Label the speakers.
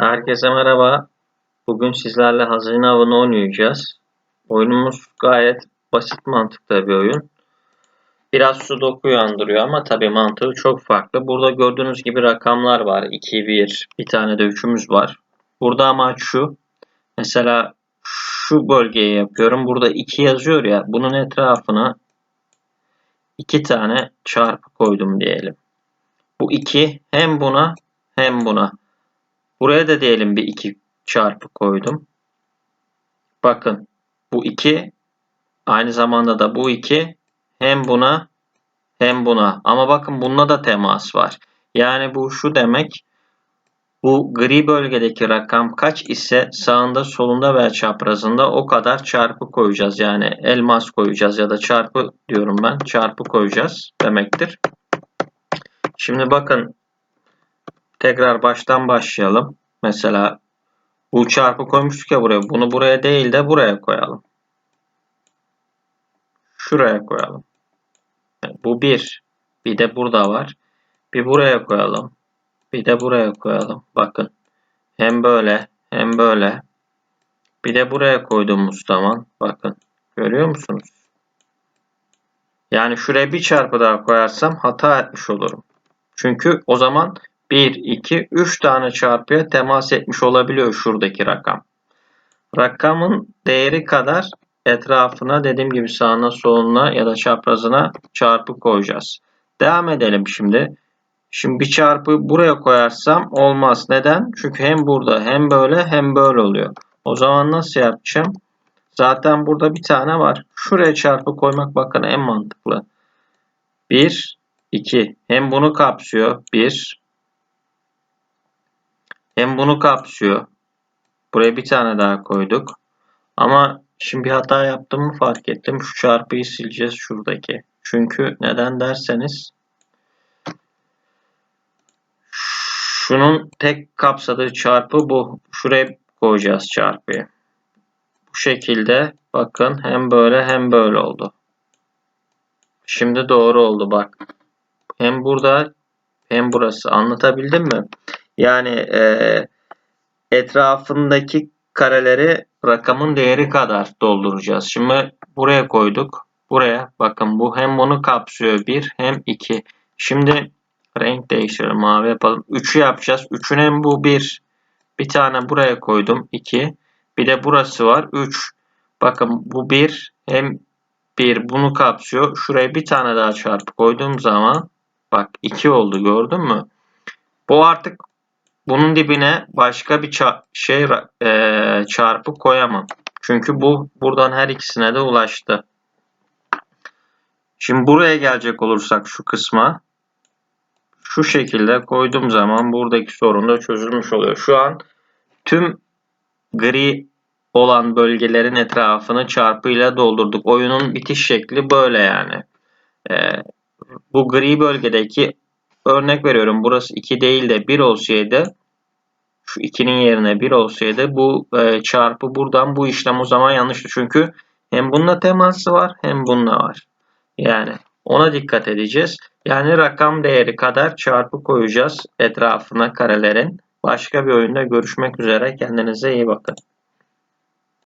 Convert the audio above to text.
Speaker 1: Herkese merhaba. Bugün sizlerle hazine avını oynayacağız. Oyunumuz gayet basit mantıkta bir oyun. Biraz sudoku andırıyor ama tabii mantığı çok farklı. Burada gördüğünüz gibi rakamlar var. 2, 1, bir tane de 3'ümüz var. Burada amaç şu. Mesela şu bölgeyi yapıyorum. Burada 2 yazıyor ya. Bunun etrafına 2 tane çarpı koydum diyelim. Bu 2 hem buna hem buna. Buraya da diyelim bir 2 çarpı koydum. Bakın bu 2 aynı zamanda da bu 2 hem buna hem buna. Ama bakın bunda da temas var. Yani bu şu demek bu gri bölgedeki rakam kaç ise sağında solunda veya çaprazında o kadar çarpı koyacağız. Yani elmas koyacağız ya da çarpı diyorum ben çarpı koyacağız demektir. Şimdi bakın tekrar baştan başlayalım. Mesela bu çarpı koymuştuk ya buraya. Bunu buraya değil de buraya koyalım. Şuraya koyalım. Bu bir. Bir de burada var. Bir buraya koyalım. Bir de buraya koyalım. Bakın. Hem böyle hem böyle. Bir de buraya koyduğumuz zaman bakın. Görüyor musunuz? Yani şuraya bir çarpı daha koyarsam hata etmiş olurum. Çünkü o zaman 1, 2, 3 tane çarpıya temas etmiş olabiliyor şuradaki rakam. Rakamın değeri kadar etrafına dediğim gibi sağına soluna ya da çaprazına çarpı koyacağız. Devam edelim şimdi. Şimdi bir çarpı buraya koyarsam olmaz. Neden? Çünkü hem burada hem böyle hem böyle oluyor. O zaman nasıl yapacağım? Zaten burada bir tane var. Şuraya çarpı koymak bakın en mantıklı. 1, 2. Hem bunu kapsıyor. 1, hem bunu kapsıyor. Buraya bir tane daha koyduk. Ama şimdi bir hata yaptığımı fark ettim. Şu çarpıyı sileceğiz şuradaki. Çünkü neden derseniz şunun tek kapsadığı çarpı bu. Şuraya koyacağız çarpıyı. Bu şekilde bakın hem böyle hem böyle oldu. Şimdi doğru oldu bak. Hem burada hem burası. Anlatabildim mi? Yani e, etrafındaki kareleri rakamın değeri kadar dolduracağız. Şimdi buraya koyduk. Buraya bakın bu hem bunu kapsıyor 1 hem 2. Şimdi renk değiştirelim mavi yapalım. 3'ü yapacağız. 3'ün hem bu 1. Bir tane buraya koydum 2. Bir de burası var 3. Bakın bu 1 hem 1 bunu kapsıyor. Şuraya bir tane daha çarpı koyduğum zaman bak 2 oldu gördün mü? Bu artık bunun dibine başka bir şey e, çarpı koyamam. Çünkü bu buradan her ikisine de ulaştı. Şimdi buraya gelecek olursak şu kısma şu şekilde koyduğum zaman buradaki sorun da çözülmüş oluyor. Şu an tüm gri olan bölgelerin etrafını çarpıyla doldurduk. Oyunun bitiş şekli böyle yani. Ee, bu gri bölgedeki Örnek veriyorum burası 2 değil de 1 olsaydı şu 2'nin yerine 1 olsaydı bu e, çarpı buradan bu işlem o zaman yanlıştı. Çünkü hem bununla teması var hem bununla var. Yani ona dikkat edeceğiz. Yani rakam değeri kadar çarpı koyacağız etrafına karelerin. Başka bir oyunda görüşmek üzere. Kendinize iyi bakın.